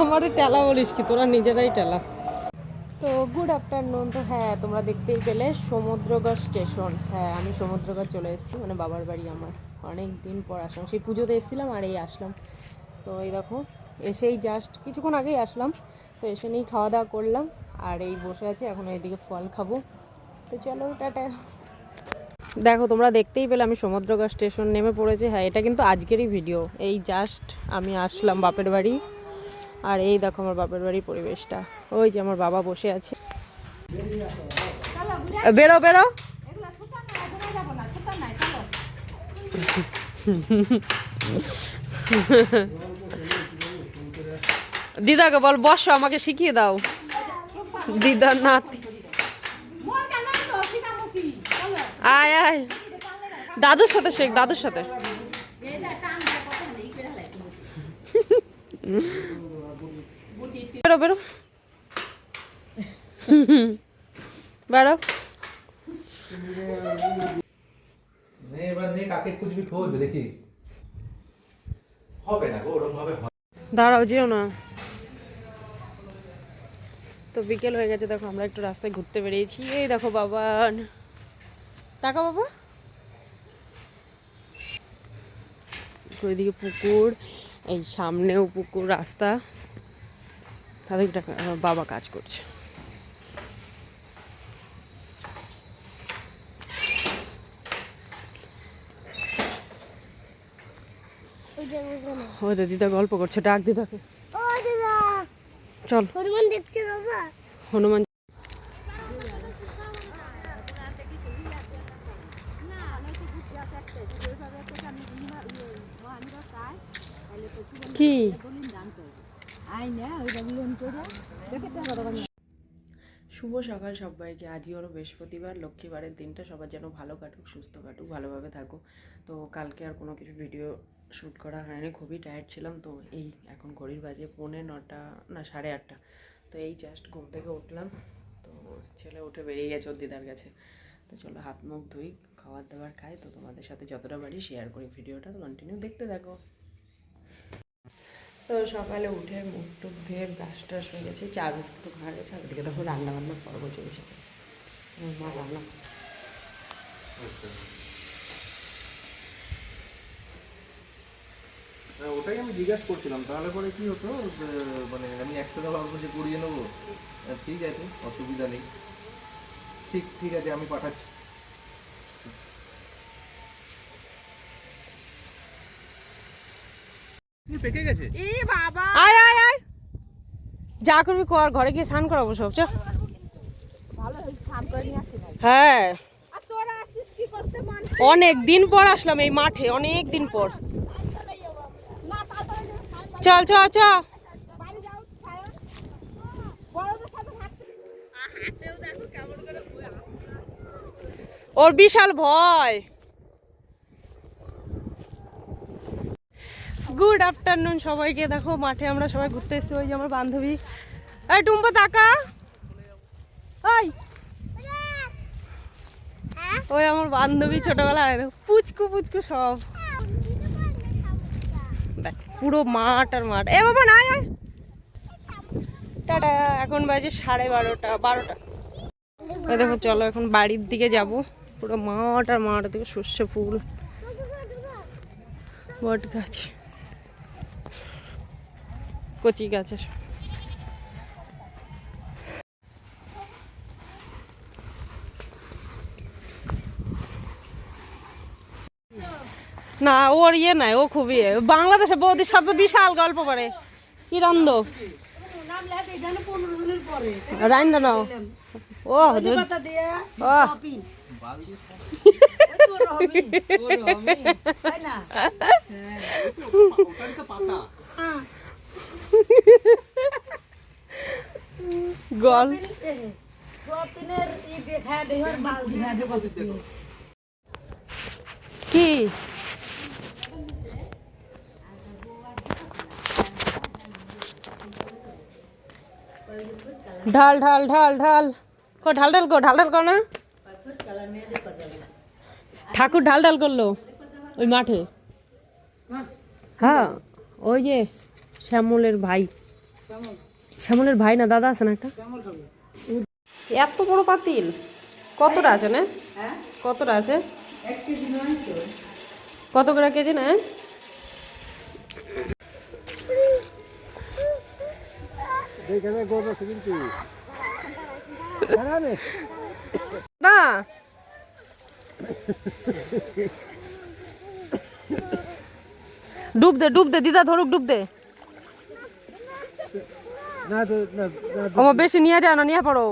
আমারে টেলা বলিস কি? তোরা নিজেরাই টেলা তো গুড আফটারনুন তো হ্যাঁ তোমরা দেখতেই পেলে সমুদ্রগড় স্টেশন হ্যাঁ আমি সমুদ্রগড় চলে এসেছি মানে বাবার বাড়ি আমার। অনেক দিন পর আসলাম। সেই পুজোতে এসেছিলাম আর এই আসলাম। তো এই দেখো, এসেই জাস্ট কিছুক্ষণ আগেই আসলাম। তো এসে নিয়েই খাওয়া দাওয়া করলাম আর এই বসে আছে, এখন এইদিকে ফল খাব। তো চলো, টাটা। দেখো, তোমরা দেখতেই পেলে আমি সমুদ্রগড় স্টেশন নেমে পড়েছি। হ্যাঁ এটা কিন্তু আজকেরই ভিডিও এই জাস্ট আমি আসলাম বাপের বাড়ি। আর এই দেখো আমার বাপের বাড়ির পরিবেশটা। ওই যে আমার বাবা বসে আছে। বেরো বেরো। দিদাকে বল, বসো, আমাকে শিখিয়ে দাও। দিদার নাতি। আয় আয়। দাদুর সাথে শেখ, দাদুর সাথে। বেরো বেরো। বেরো। নে এবার নে কাকে খুঁজবি খোঁজ দেখি। হবে না গো ওরকম ভাবে দাঁড়াও যেও না। তো বিকেল হয়ে গেছে দেখো আমরা একটু রাস্তায় ঘুরতে বেরিয়েছি। এই দেখো বাবা টাকা বাবা। ওইদিকে পুকুর এই সামনেও পুকুর রাস্তা। তাদের বাবা কাজ করছে। ও দিদা গল্প করছে ডাক দিদাকে। চল। হনুমান দেখতে বাবা? হনুমান কি? শুভ সকাল সবাইকে। আজই হলো বৃহস্পতিবার, লক্ষ্মীবারের দিনটা। সবার যেন ভালো কাটুক, সুস্থ কাটুক, ভালোভাবে থাকো তো কালকে আর কোনো কিছু ভিডিও শ্যুট করা হয়নি। খুবই টায়ার্ড ছিলাম, তো এই এখন ঘড়ির বাজে পৌনে নটা, না, সাড়ে আটটা। তো এই জাস্ট ঘুম থেকে উঠলাম। তো ছেলে উঠে বেরিয়ে গেছে ওর দিদার কাছে। তো চলো হাত মুখ ধুই, খাবার দাবার খাই। তো তোমাদের সাথে যতটা পারি শেয়ার করি ভিডিওটা। কন্টিনিউ দেখতে থাকো। তো সকালে উঠে মুখ টুক ধুয়ে ব্রাশ টাশ হয়ে গেছে চা বিস্কুট খাওয়া গেছে আর দিকে দেখো রান্না বান্নার পর্ব চলছে। মা রান্না। হ্যাঁ, ওটাই আমি জিজ্ঞাসা করছিলাম তাহলে পরে কি হতো? মানে আমি একশো টাকা ভাববো যে করিয়ে নেব। ঠিক আছে অসুবিধা নেই। ঠিক ঠিক আছে আমি পাঠাচ্ছি। পেকে গেছে? আয় আয় আয়। যা করবি কর ঘরে গিয়ে স্নান করাবো সব চ। হ্যাঁ। অনেক দিন পর আসলাম এই মাঠে অনেক দিন পর। চল চল চ ওর বিশাল ভয়। গুড আফটারনুন সবাইকে। দেখো, মাঠে আমরা সবাই ঘুরতে এসেছি। ওই যে আমার বান্ধবী। এই, টুম্পা, তাকা। ওই ওই আমার বান্ধবী ছোটবেলা দেখো, পুচকু পুচকু সব। দেখ, পুরো মাঠ আর মাঠ। এ, বাবা না টাটা, এখন বাজে সাড়ে বারোটা বারোটা। ওই দেখো, চলো, এখন বাড়ির দিকে যাব। পুরো মাঠ আর মাঠ দিকে সর্ষে ফুল বট গাছ কচি গাছে সব। না ওর ইয়ে নাই ও খুবই। বাংলাদেশে বৌদির সাথে বিশাল গল্প করে। কি রান্দ? রান্দা নাও। ও ও। গল। কি? ঢাল ঢাল ঢাল ঢাল। কো, ঢাল ঢাল কো, ঢাল ঢাল কর না। ঠাকুর ঢাল ঢাল করল ওই মাঠে। হ্যাঁ ওই যে শ্যামলের ভাই। শ্যামলের ভাই না, দাদা আছে না একটা? এত বড় পাতিল। কতটা আছে, না? কতটা আছে? কত করে কেজি, না? না। ডুব দে ডুব দে, দিদা ধরুক, ডুব দে। আমার বেশি নিয়ে যায় না নিয়ে পড়ো।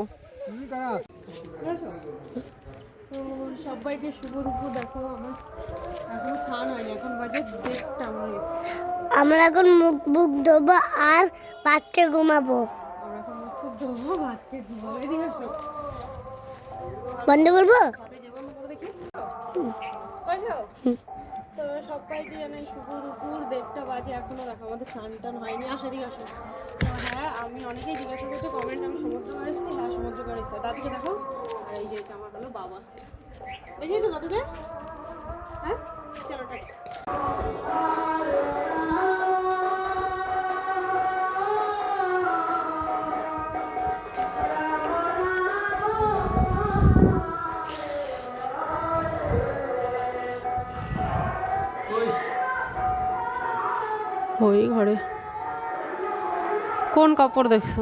সবাইকে শুভ দুপুর দেখো আমার এখন স্নান হয়নি এখন বাজে দেড়টা আমরা এখন মুখ বুক ধোবো আর পাটকে ঘুমাবো। আমরা এখন মুখ টুক ধোবো ভাত ঘুমাবো এদিকে বন্ধ করব? তো সবাইকে জানাই শুভ দুপুর দেড়টা বাজে এখনও দেখো আমাদের স্নান টান হয়নি। আসো এদিকে আসো। হ্যাঁ আমি অনেকেই জিজ্ঞাসা করছি কমেন্ট আমি সমুদ্র করে এসেছি হ্যাঁ সমুদ্র করে এসেছি। দাদুকে দেখো। আর এই যে এটা আমার হলো বাবা। দেখিয়েছো দাদুকে? হ্যাঁ? চলো, টাটা। ঘরে। কোন কাপড় দেখছ।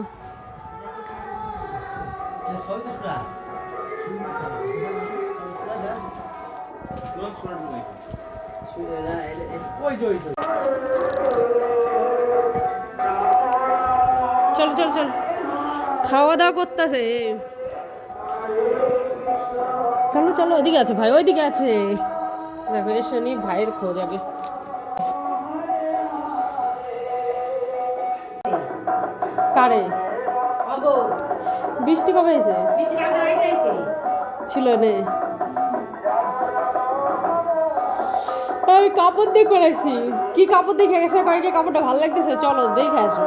চল চল চল। খাওয়া দাওয়া করতেছে। চলো চলো ওইদিকে আছে ভাই, ওইদিকে আছে। দেখো এসে নি ভাইয়ের খোঁজ আগে। কারে? বৃষ্টি কবে হয়েছে? ছিল নে। আমি কাপড় দিয়ে করেছি। কি কাপড় দেখে গেছে? কয়েকটা কাপড়টা ভালো লাগতেছে। চলো দেখে আসো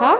হ্যাঁ?